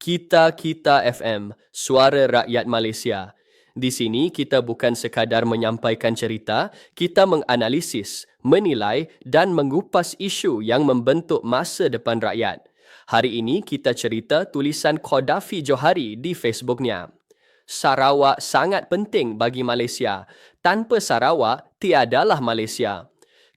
Kita Kita FM, suara rakyat Malaysia. Di sini kita bukan sekadar menyampaikan cerita, kita menganalisis, menilai dan mengupas isu yang membentuk masa depan rakyat. Hari ini kita cerita tulisan Qaddafi Johari di Facebooknya. Sarawak sangat penting bagi Malaysia. Tanpa Sarawak, tiadalah Malaysia.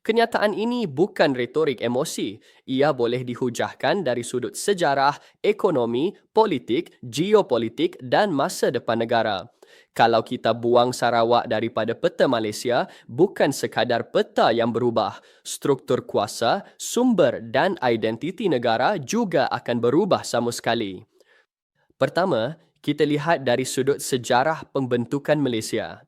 Kenyataan ini bukan retorik emosi. Ia boleh dihujahkan dari sudut sejarah, ekonomi, politik, geopolitik dan masa depan negara. Kalau kita buang Sarawak daripada peta Malaysia, bukan sekadar peta yang berubah. Struktur kuasa, sumber dan identiti negara juga akan berubah sama sekali. Pertama, kita lihat dari sudut sejarah pembentukan Malaysia.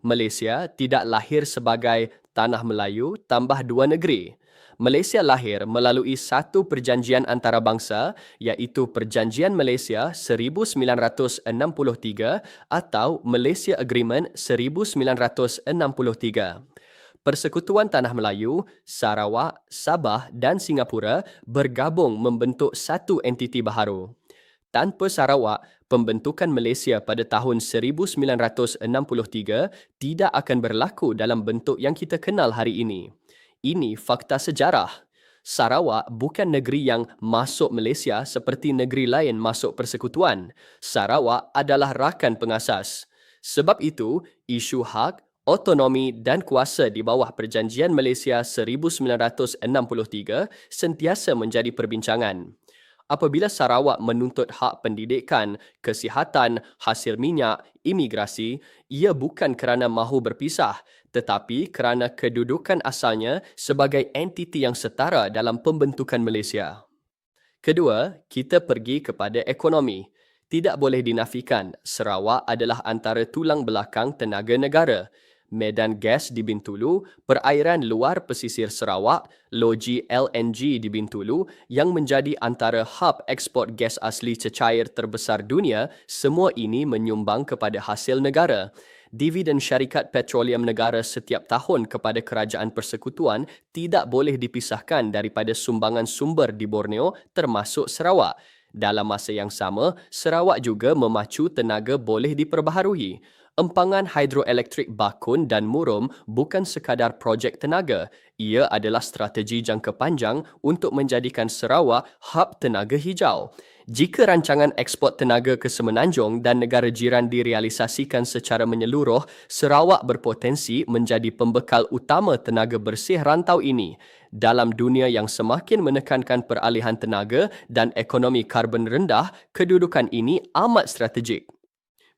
Malaysia tidak lahir sebagai tanah Melayu tambah dua negeri. Malaysia lahir melalui satu perjanjian antarabangsa iaitu Perjanjian Malaysia 1963 atau Malaysia Agreement 1963. Persekutuan Tanah Melayu, Sarawak, Sabah dan Singapura bergabung membentuk satu entiti baharu. Tanpa Sarawak, pembentukan Malaysia pada tahun 1963 tidak akan berlaku dalam bentuk yang kita kenal hari ini. Ini fakta sejarah. Sarawak bukan negeri yang masuk Malaysia seperti negeri lain masuk persekutuan. Sarawak adalah rakan pengasas. Sebab itu, isu hak, otonomi dan kuasa di bawah Perjanjian Malaysia 1963 sentiasa menjadi perbincangan apabila Sarawak menuntut hak pendidikan, kesihatan, hasil minyak, imigrasi, ia bukan kerana mahu berpisah tetapi kerana kedudukan asalnya sebagai entiti yang setara dalam pembentukan Malaysia. Kedua, kita pergi kepada ekonomi. Tidak boleh dinafikan, Sarawak adalah antara tulang belakang tenaga negara medan gas di Bintulu, perairan luar pesisir Sarawak, loji LNG di Bintulu yang menjadi antara hub ekspor gas asli cecair terbesar dunia, semua ini menyumbang kepada hasil negara. Dividen syarikat petroleum negara setiap tahun kepada kerajaan persekutuan tidak boleh dipisahkan daripada sumbangan sumber di Borneo termasuk Sarawak. Dalam masa yang sama, Sarawak juga memacu tenaga boleh diperbaharui empangan hidroelektrik Bakun dan Murum bukan sekadar projek tenaga. Ia adalah strategi jangka panjang untuk menjadikan Sarawak hub tenaga hijau. Jika rancangan ekspor tenaga ke Semenanjung dan negara jiran direalisasikan secara menyeluruh, Sarawak berpotensi menjadi pembekal utama tenaga bersih rantau ini. Dalam dunia yang semakin menekankan peralihan tenaga dan ekonomi karbon rendah, kedudukan ini amat strategik.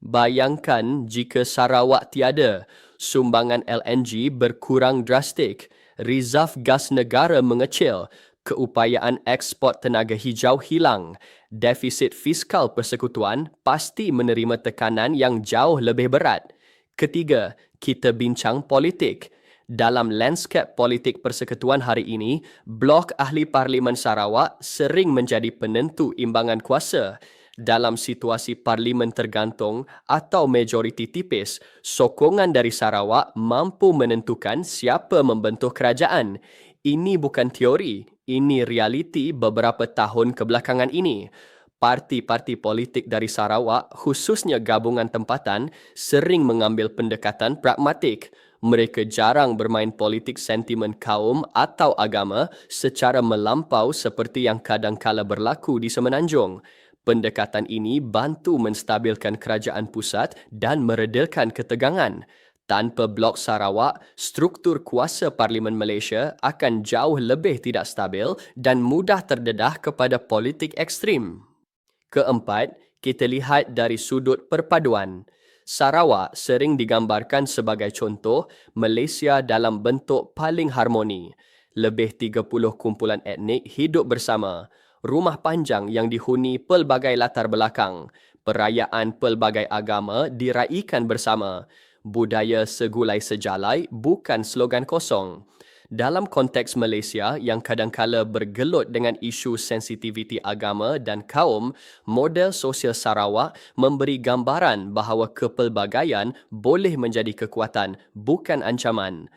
Bayangkan jika Sarawak tiada, sumbangan LNG berkurang drastik, rizaf gas negara mengecil, keupayaan ekspor tenaga hijau hilang, defisit fiskal persekutuan pasti menerima tekanan yang jauh lebih berat. Ketiga, kita bincang politik. Dalam lanskap politik persekutuan hari ini, Blok Ahli Parlimen Sarawak sering menjadi penentu imbangan kuasa dalam situasi parlimen tergantung atau majoriti tipis, sokongan dari Sarawak mampu menentukan siapa membentuk kerajaan. Ini bukan teori, ini realiti beberapa tahun kebelakangan ini. Parti-parti politik dari Sarawak, khususnya gabungan tempatan, sering mengambil pendekatan pragmatik. Mereka jarang bermain politik sentimen kaum atau agama secara melampau seperti yang kadang-kala berlaku di Semenanjung. Pendekatan ini bantu menstabilkan kerajaan pusat dan meredakan ketegangan. Tanpa Blok Sarawak, struktur kuasa Parlimen Malaysia akan jauh lebih tidak stabil dan mudah terdedah kepada politik ekstrim. Keempat, kita lihat dari sudut perpaduan. Sarawak sering digambarkan sebagai contoh Malaysia dalam bentuk paling harmoni. Lebih 30 kumpulan etnik hidup bersama rumah panjang yang dihuni pelbagai latar belakang. Perayaan pelbagai agama diraikan bersama. Budaya segulai sejalai bukan slogan kosong. Dalam konteks Malaysia yang kadangkala bergelut dengan isu sensitiviti agama dan kaum, model sosial Sarawak memberi gambaran bahawa kepelbagaian boleh menjadi kekuatan, bukan ancaman.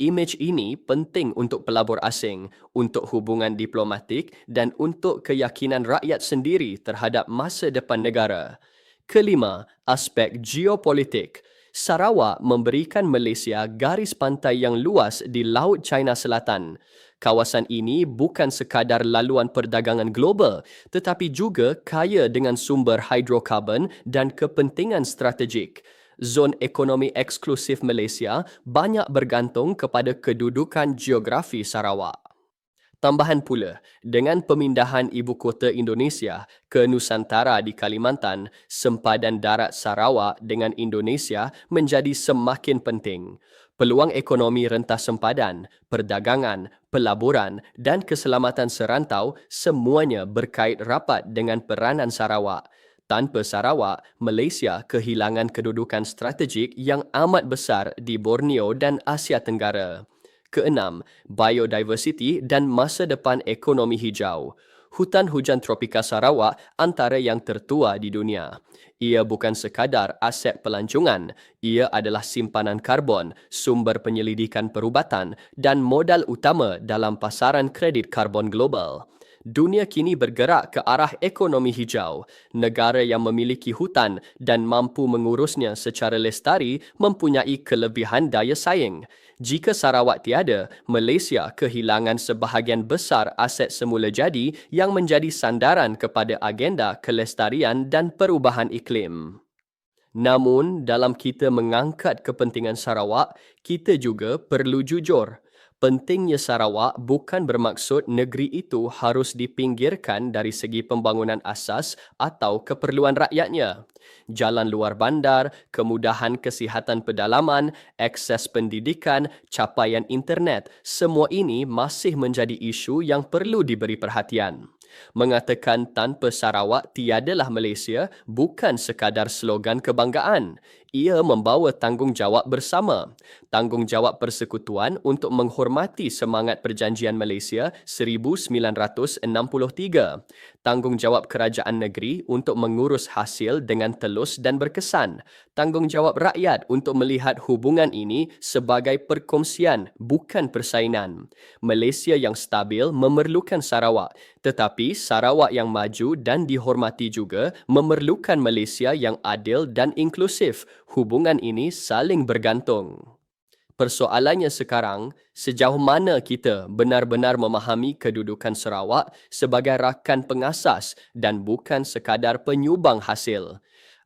Imej ini penting untuk pelabur asing, untuk hubungan diplomatik dan untuk keyakinan rakyat sendiri terhadap masa depan negara. Kelima, aspek geopolitik. Sarawak memberikan Malaysia garis pantai yang luas di Laut China Selatan. Kawasan ini bukan sekadar laluan perdagangan global tetapi juga kaya dengan sumber hidrokarbon dan kepentingan strategik. Zon ekonomi eksklusif Malaysia banyak bergantung kepada kedudukan geografi Sarawak. Tambahan pula, dengan pemindahan ibu kota Indonesia ke Nusantara di Kalimantan, sempadan darat Sarawak dengan Indonesia menjadi semakin penting. Peluang ekonomi rentas sempadan, perdagangan, pelaburan dan keselamatan serantau semuanya berkait rapat dengan peranan Sarawak. Tanpa Sarawak, Malaysia kehilangan kedudukan strategik yang amat besar di Borneo dan Asia Tenggara. Keenam, biodiversity dan masa depan ekonomi hijau. Hutan hujan tropika Sarawak antara yang tertua di dunia. Ia bukan sekadar aset pelancongan, ia adalah simpanan karbon, sumber penyelidikan perubatan dan modal utama dalam pasaran kredit karbon global dunia kini bergerak ke arah ekonomi hijau. Negara yang memiliki hutan dan mampu mengurusnya secara lestari mempunyai kelebihan daya saing. Jika Sarawak tiada, Malaysia kehilangan sebahagian besar aset semula jadi yang menjadi sandaran kepada agenda kelestarian dan perubahan iklim. Namun, dalam kita mengangkat kepentingan Sarawak, kita juga perlu jujur pentingnya Sarawak bukan bermaksud negeri itu harus dipinggirkan dari segi pembangunan asas atau keperluan rakyatnya. Jalan luar bandar, kemudahan kesihatan pedalaman, akses pendidikan, capaian internet, semua ini masih menjadi isu yang perlu diberi perhatian. Mengatakan tanpa Sarawak tiadalah Malaysia bukan sekadar slogan kebanggaan ia membawa tanggungjawab bersama. Tanggungjawab persekutuan untuk menghormati semangat perjanjian Malaysia 1963. Tanggungjawab kerajaan negeri untuk mengurus hasil dengan telus dan berkesan. Tanggungjawab rakyat untuk melihat hubungan ini sebagai perkongsian bukan persainan. Malaysia yang stabil memerlukan Sarawak. Tetapi Sarawak yang maju dan dihormati juga memerlukan Malaysia yang adil dan inklusif hubungan ini saling bergantung. Persoalannya sekarang, sejauh mana kita benar-benar memahami kedudukan Sarawak sebagai rakan pengasas dan bukan sekadar penyubang hasil.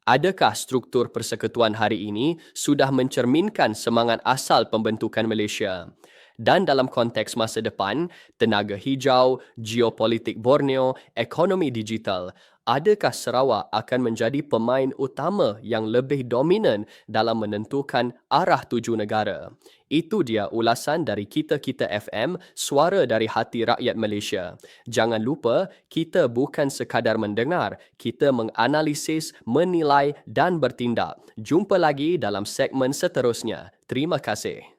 Adakah struktur persekutuan hari ini sudah mencerminkan semangat asal pembentukan Malaysia? Dan dalam konteks masa depan, tenaga hijau, geopolitik Borneo, ekonomi digital, adakah Sarawak akan menjadi pemain utama yang lebih dominan dalam menentukan arah tuju negara? Itu dia ulasan dari Kita-Kita FM, suara dari hati rakyat Malaysia. Jangan lupa, kita bukan sekadar mendengar, kita menganalisis, menilai dan bertindak. Jumpa lagi dalam segmen seterusnya. Terima kasih.